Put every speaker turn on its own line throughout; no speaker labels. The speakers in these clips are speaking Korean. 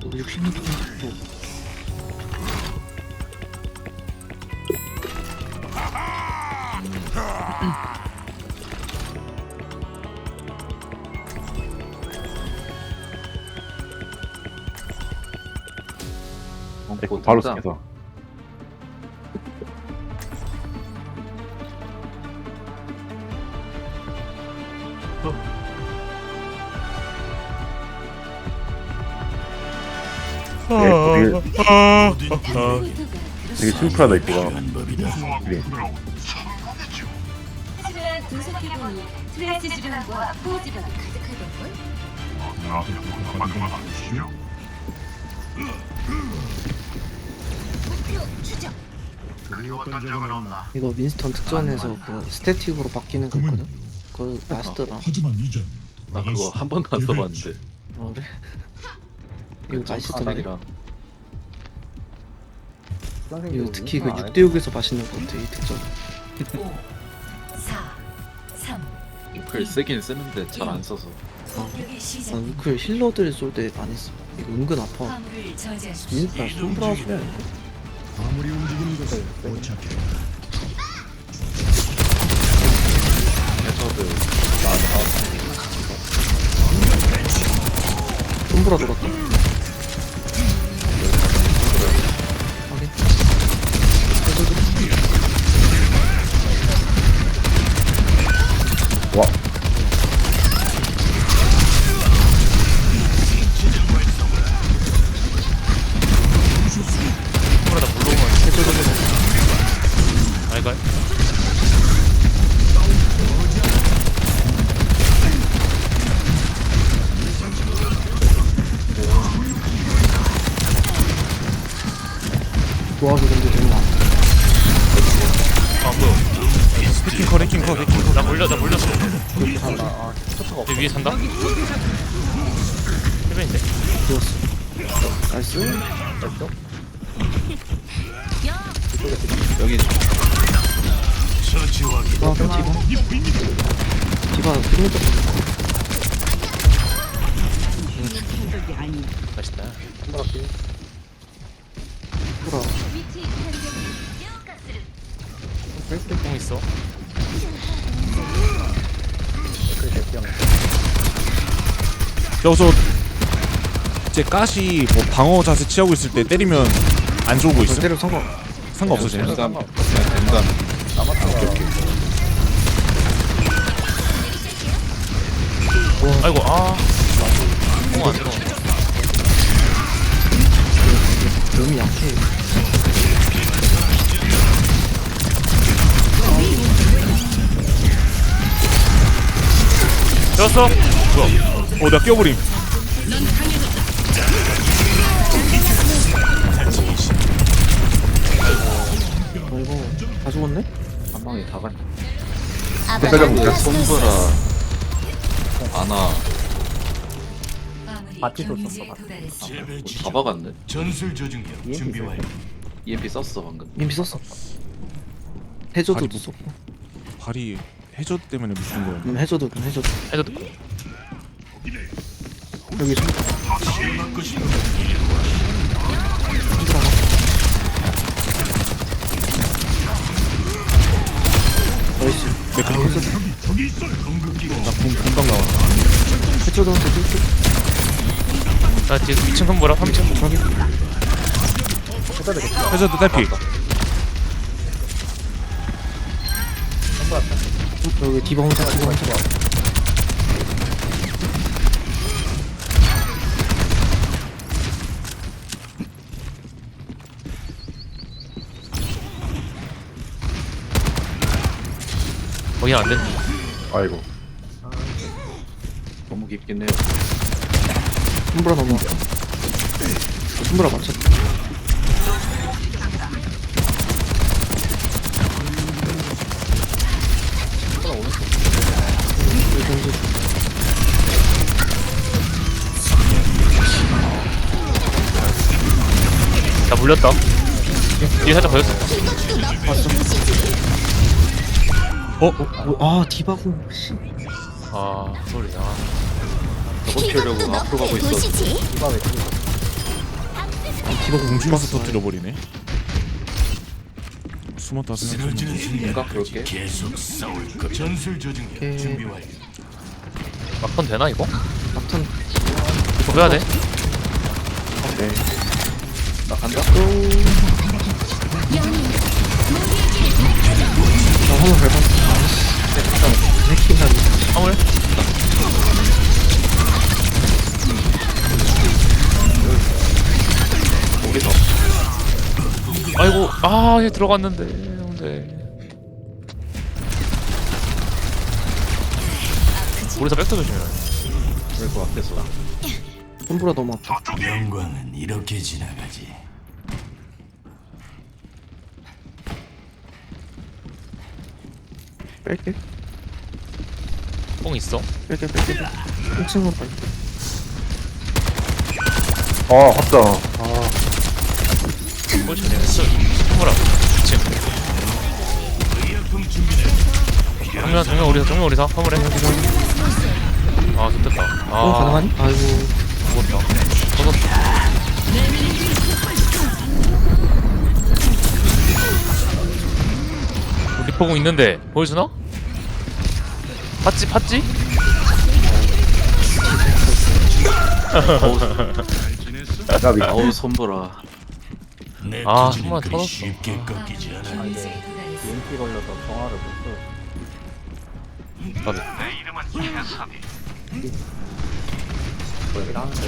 66도 또
어,
바로
등장.
스켜서 네, 되게, 되게 심플하다 입구가 그래
하지만 분석해보니 트레이스 주변과 포지가 가득하던걸? 목표 추적!
이거 윈스턴 특전에서 그 스태틱으로 바뀌는 거 있거든? 그거
하지만 이젠
나 그거 한 번도 안 써봤는데
어, 그래? 이거 맛있던데
점프하기랑
이거 특히 그 6대6에서 맛있는 것 같아 이 특전
5, 4, 3,
잉크를 쓰긴 쓰는데 잘 안 써서.
공격의
난
시작.
우클 힐러들 쏠 때 많이 써. 이거 은근 아파.
화물을 저지하십시오.
윈스턴 손브라 소리 아닌데?
아무리 움직이는 것을 포착해
해저드
손브라 돌았다
내 위에 산다? 해변인데?
좋았어 나이스
여기
아 디바 디바 그림자
맛있다
손브라
위치 판정. 가스
여기서 이제 가시 뭐 방어 자세 취하고 있을 때 때리면 안 좋은 거 있어?
때려 상관
상관없어 쟤는?
된감 그냥 된감
아이고 아 뽕안 들어
너무 약해
되었어? 뭐야
어 내가 끼워버림.
아이고 다 죽었네?
한 방에 다 갔네
끝까지 볼까?
손브라 아나.
마티도 썼어.
다 박았네.
전술 조준경 준비 완료.
EMP 썼어 방금.
이미 썼어. 해줘도
아니, 뭐-
썼고.
발이 해저 때문에 묻힌 거야
음 해줘도 그럼 해줘도
해도
여기 나이스.
있어 공급기가
나공 금방 나와.
한테 뚫고
나 뒤에 2층 선보라 3층.
확인.
해저드 딸피
여기 디바 혼자 디바 혼자
거긴 안돼.
아이고.
너무 깊긴 해요.
손브라 넘어왔다 손브라 맞췄다
물렸다 뒤에 살짝 걸렸어
왔어
어?
뭐, 아 디바고
씨아 소리 아
저거 피하려고 앞으로 가고 있어
디버
공중에서 터뜨려버리네 숨었다 생각
볼게.
계속 싸울 것. 전술 저중력
오케이.
준비 완료.
막턴 되나 이거?
막턴
해야 돼?
나 간다.
나 화물 밟았어. 해킹하니.
화물?
거기서.
아이고 아얘 들어갔는데 근데 우리사 백도 조심해
그리고 앞에서.
홈브라 너무 아파.
영광은 이렇게 지나가지.
뺄게.
뽕 있어?
뺄게 뺄게 1층으로 빨리.
아 합다 아.
꼴찌네 화물아 지금 정면 정면 우리사 정면 우리사 화물해 아 좋겠다. 아.
어 가능하니? 아이고.
죽었다. 터졌다 리포공 있는데 보여주나? 팠지 팠지?
나비
아우 손보라.
내
아, 정말 터졌어.
쉽게 꺾이지 않아.
경제에 도달했습니다.
나도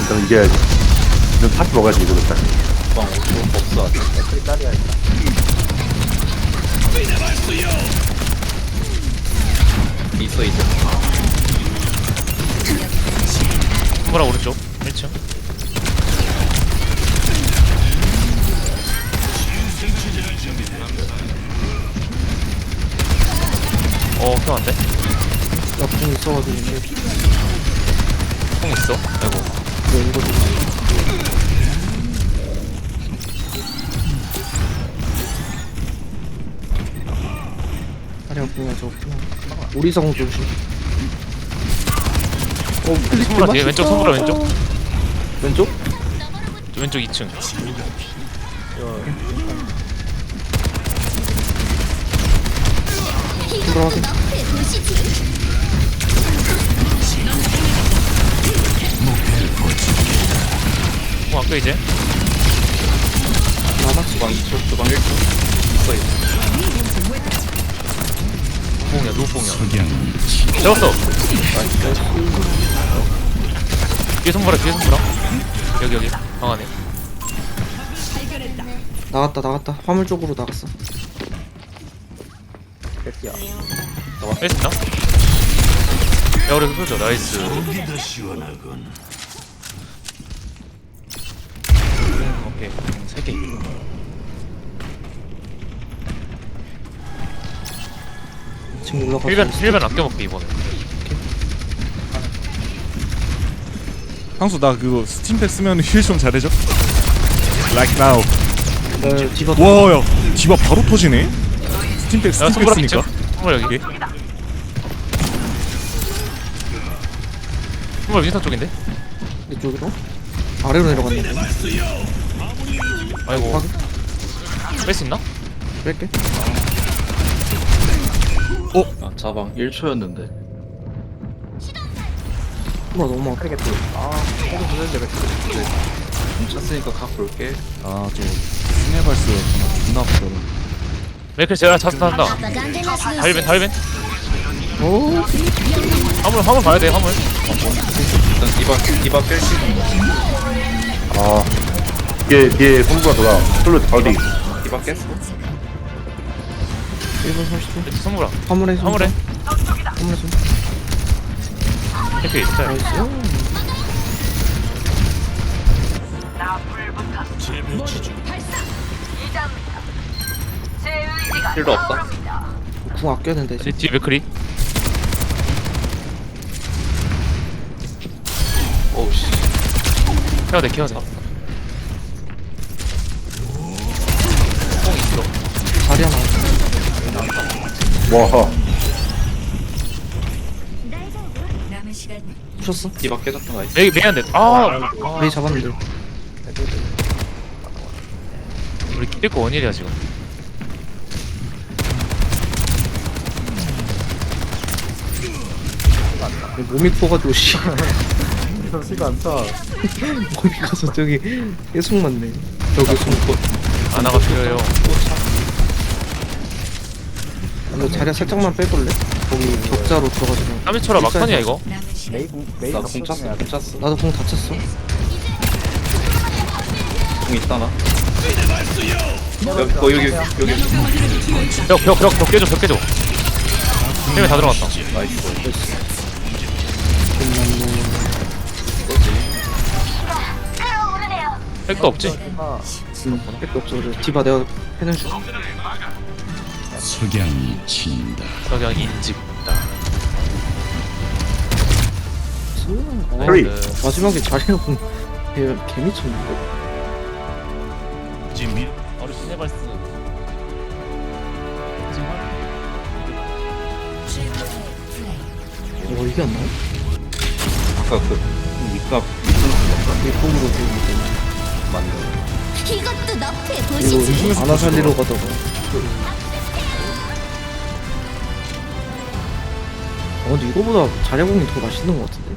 일단 이겨야지 이건 파티 먹어야지 이거 일단
빵 5초 없어 아직. 있어 있어.
화물아 오른쪽 1층 어, 형 안 돼?
나궁 있어가지고 이제
형 있어? 아이고.
이거 이거 좀 다리 아프냐 저구나 우리 성 조심 어 클릭
선물아
좀
뒤에 왼쪽 선물아 왼쪽.
왼쪽?
저 왼쪽 2층.
홈브라 확인
어, 아까 이제
나나?
주방 2초, 주방 1초. 있어 있어.
누구뽕이야.
석양
잡았어. 뒤에 선물아 뒤에 선물아. 여기 여기 방 안에.
나갔다 나갔다 화물 쪽으로 나갔어
했나? 야 우리 흡죠 나이스.
여기가 시원하군.
오케이 세 개.
지금 올라가서
1변 1변 아껴먹게 이번에.
상수 나 그거 스팀팩 쓰면 힐좀 잘해줘 Like now
네, 디바
와야 디바 바로 터지네 스팀팩
야
스팀팩
선물아
쓰니까
2층. 선물 여기. 선물 윈스턴 쪽인데?
이쪽으로 아래로 내려갔는데
아이고. 뺄수 있나?
뺄게
아 자방 1초였는데.
홈브라 너무 아파
좀 찼으니까 각 볼게.
아저 스네발스 존나 아프더라
메이클 제가 자스한다. 다일벤 다일벤.
오
화물 화물 봐야 돼 화물.
일단 디바 디바 뺄게.
아 뒤에 뒤에 손부가 돌아 솔로 어디
디바 깼어.
1분 30초
왼쪽 선물아.
화물에 손
화물에.
화물에 손
메이클 있어.
나이스
재
힐도 없다.
궁 아껴야 된다 이제
뒤- 뒤에 메이클이.
오우 씨.
케어 돼 케어돼.
자리 하나.
와
남은 시간
부셨어?
디바 깨졌다 나이스.
메이 메이 안돼 아
메이 잡았는데.
우리 킬거 원일이야 지금
몸이 커가지고 씨.
점수가 안 차.
몸이 커서 저기 계속 맞네. 저기 숨고
아나가 필요해요.
이거 자리 살짝만 빼볼래? 거기 격자로 들어가지고.
3일초라 막판이야 이거?
메이 공 메이
나도 공 찼어. 공 찼어.
나도 공 다쳤어.
공 있다 나? 여기 어 여기 여기.
벽벽벽벽 깨줘 벽 깨줘. 힘이 다 들어갔다.
나이스
핵도 없지?
백도 없어 그래 디바 내가 해내줄게
석양이 친다.
석양 인집다
헤리.
나이스.
마지막에 자리가 공 개, 개미쳤는데
지금 미-
어 이게 안 나와?
아까 그 밑값
이게 폼으로 되는
맞네
이것도 너프의
이거 안아 살리러 가다가. 어 근데 이거보다 자리공이 더 맛있는 것 같은데